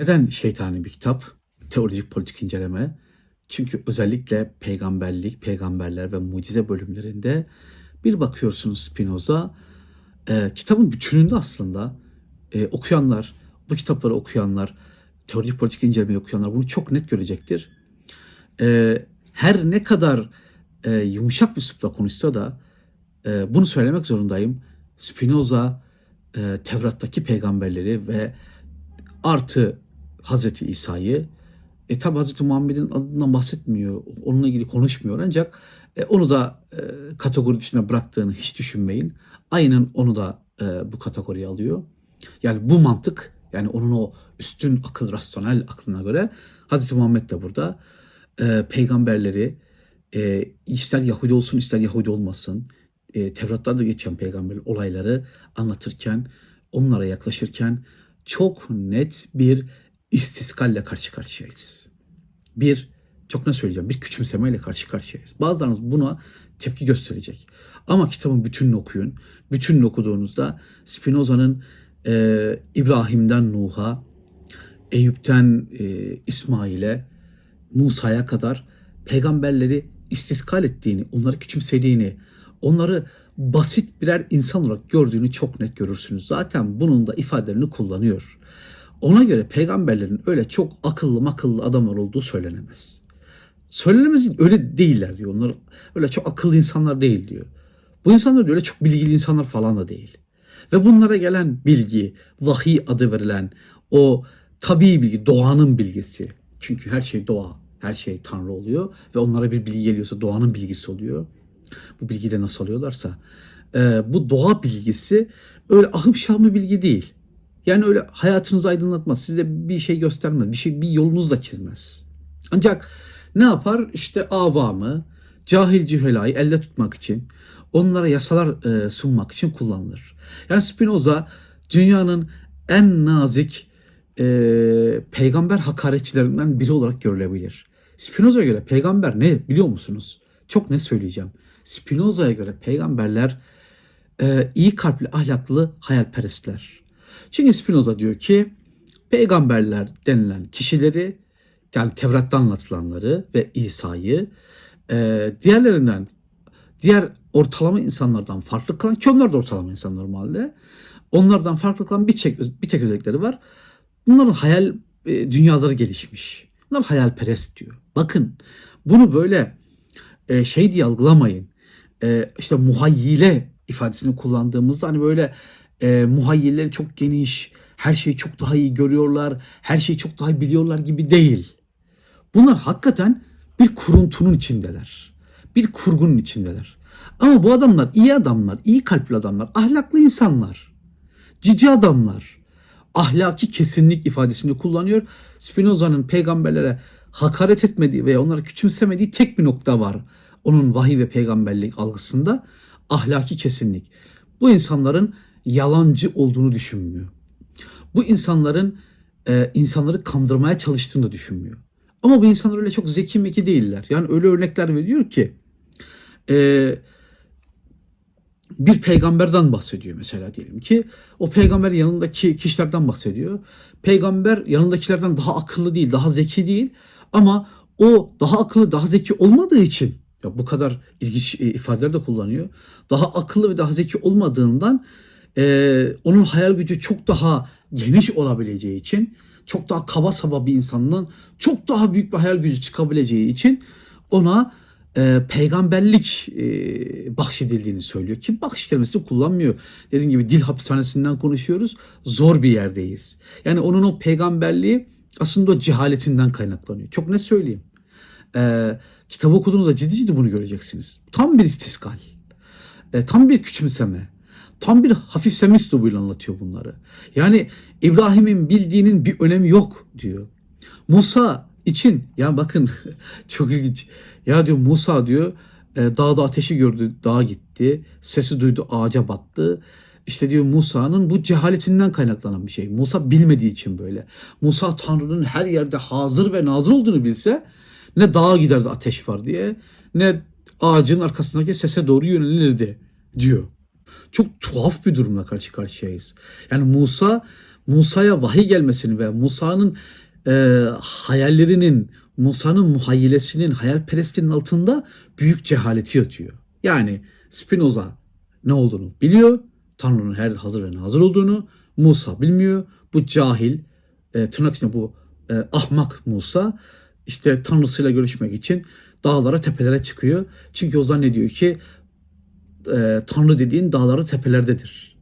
Neden şeytani bir kitap? Teolojik politik inceleme. Çünkü özellikle peygamberlik, peygamberler ve mucize bölümlerinde bir bakıyorsunuz Spinoza e, kitabın bütününde aslında e, okuyanlar, bu kitapları okuyanlar, teolojik politik incelemeyi okuyanlar bunu çok net görecektir. E, her ne kadar e, yumuşak bir üslupla konuşsa da e, bunu söylemek zorundayım. Spinoza e, Tevrat'taki peygamberleri ve artı Hazreti İsa'yı e tabi Hazreti Muhammed'in adından bahsetmiyor. Onunla ilgili konuşmuyor ancak e, onu da e, kategori dışına bıraktığını hiç düşünmeyin. Aynen onu da e, bu kategoriye alıyor. Yani bu mantık yani onun o üstün akıl, rasyonel aklına göre Hazreti Muhammed de burada e, peygamberleri e, ister Yahudi olsun ister Yahudi olmasın e, Tevrat'ta da geçen peygamber olayları anlatırken onlara yaklaşırken çok net bir istiskalle karşı karşıyayız. Bir, çok ne söyleyeceğim, bir küçümsemeyle karşı karşıyayız. Bazılarınız buna tepki gösterecek. Ama kitabın bütününü okuyun. Bütününü okuduğunuzda Spinoza'nın e, İbrahim'den Nuh'a, Eyüp'ten e, İsmail'e, Musa'ya kadar peygamberleri istiskal ettiğini, onları küçümsediğini, onları basit birer insan olarak gördüğünü çok net görürsünüz. Zaten bunun da ifadelerini kullanıyor. Ona göre peygamberlerin öyle çok akıllı makıllı adamlar olduğu söylenemez. Söylenemez öyle değiller diyor. Onlar öyle çok akıllı insanlar değil diyor. Bu insanlar da öyle çok bilgili insanlar falan da değil. Ve bunlara gelen bilgi, vahiy adı verilen o tabii bilgi, doğanın bilgisi. Çünkü her şey doğa, her şey Tanrı oluyor ve onlara bir bilgi geliyorsa doğanın bilgisi oluyor. Bu bilgiyi de nasıl alıyorlarsa. e, bu doğa bilgisi öyle ahım şahım bir bilgi değil. Yani öyle hayatınızı aydınlatmaz. Size bir şey göstermez. Bir şey bir yolunuz da çizmez. Ancak ne yapar? İşte avamı, cahil cühelayı elde tutmak için, onlara yasalar e, sunmak için kullanılır. Yani Spinoza dünyanın en nazik e, peygamber hakaretçilerinden biri olarak görülebilir. Spinoza'ya göre peygamber ne biliyor musunuz? Çok ne söyleyeceğim. Spinoza'ya göre peygamberler e, iyi kalpli, ahlaklı hayalperestler. Çünkü Spinoza diyor ki peygamberler denilen kişileri yani Tevrat'ta anlatılanları ve İsa'yı e, diğerlerinden diğer ortalama insanlardan farklı kılan ki onlar da ortalama insan normalde onlardan farklı kılan bir tek, bir tek özellikleri var. Bunların hayal e, dünyaları gelişmiş. Bunlar hayalperest diyor. Bakın bunu böyle e, şey diye algılamayın. E, işte muhayyile ifadesini kullandığımızda hani böyle e, muhayyilleri çok geniş, her şeyi çok daha iyi görüyorlar, her şeyi çok daha iyi biliyorlar gibi değil. Bunlar hakikaten bir kuruntunun içindeler. Bir kurgunun içindeler. Ama bu adamlar iyi adamlar, iyi kalpli adamlar, ahlaklı insanlar. Cici adamlar. Ahlaki kesinlik ifadesini kullanıyor. Spinoza'nın peygamberlere hakaret etmediği veya onları küçümsemediği tek bir nokta var. Onun vahiy ve peygamberlik algısında ahlaki kesinlik. Bu insanların yalancı olduğunu düşünmüyor. Bu insanların e, insanları kandırmaya çalıştığını da düşünmüyor. Ama bu insanlar öyle çok zeki meki değiller. Yani öyle örnekler veriyor ki e, bir peygamberden bahsediyor mesela diyelim ki. O peygamber yanındaki kişilerden bahsediyor. Peygamber yanındakilerden daha akıllı değil, daha zeki değil. Ama o daha akıllı, daha zeki olmadığı için ya bu kadar ilginç e, ifadeler de kullanıyor. Daha akıllı ve daha zeki olmadığından e, onun hayal gücü çok daha geniş olabileceği için çok daha kaba saba bir insandan çok daha büyük bir hayal gücü çıkabileceği için ona e, peygamberlik e, bahşedildiğini söylüyor. Ki bahşiş kelimesini kullanmıyor. Dediğim gibi dil hapishanesinden konuşuyoruz. Zor bir yerdeyiz. Yani onun o peygamberliği aslında o cehaletinden kaynaklanıyor. Çok ne söyleyeyim. E, kitabı okuduğunuzda ciddi ciddi bunu göreceksiniz. Tam bir istiskal. E, tam bir küçümseme. Tam bir hafifseme üslubuyla anlatıyor bunları. Yani İbrahim'in bildiğinin bir önemi yok diyor. Musa için ya bakın çok ilginç. Ya diyor Musa diyor e, dağda ateşi gördü dağa gitti. Sesi duydu ağaca battı. İşte diyor Musa'nın bu cehaletinden kaynaklanan bir şey. Musa bilmediği için böyle. Musa Tanrı'nın her yerde hazır ve nazır olduğunu bilse ne dağa giderdi ateş var diye ne ağacın arkasındaki sese doğru yönelirdi diyor. Çok tuhaf bir durumla karşı karşıyayız. Yani Musa Musa'ya vahiy gelmesini ve Musa'nın e, hayallerinin, Musa'nın muhayyilesinin, hayalperestliğinin altında büyük cehaleti yatıyor. Yani Spinoza ne olduğunu biliyor, Tanrı'nın her hazır ve nazır olduğunu, Musa bilmiyor. Bu cahil, e, tırnak içinde bu e, ahmak Musa işte Tanrısıyla görüşmek için dağlara tepelere çıkıyor. Çünkü o zannediyor ki e, Tanrı dediğin dağları tepelerdedir.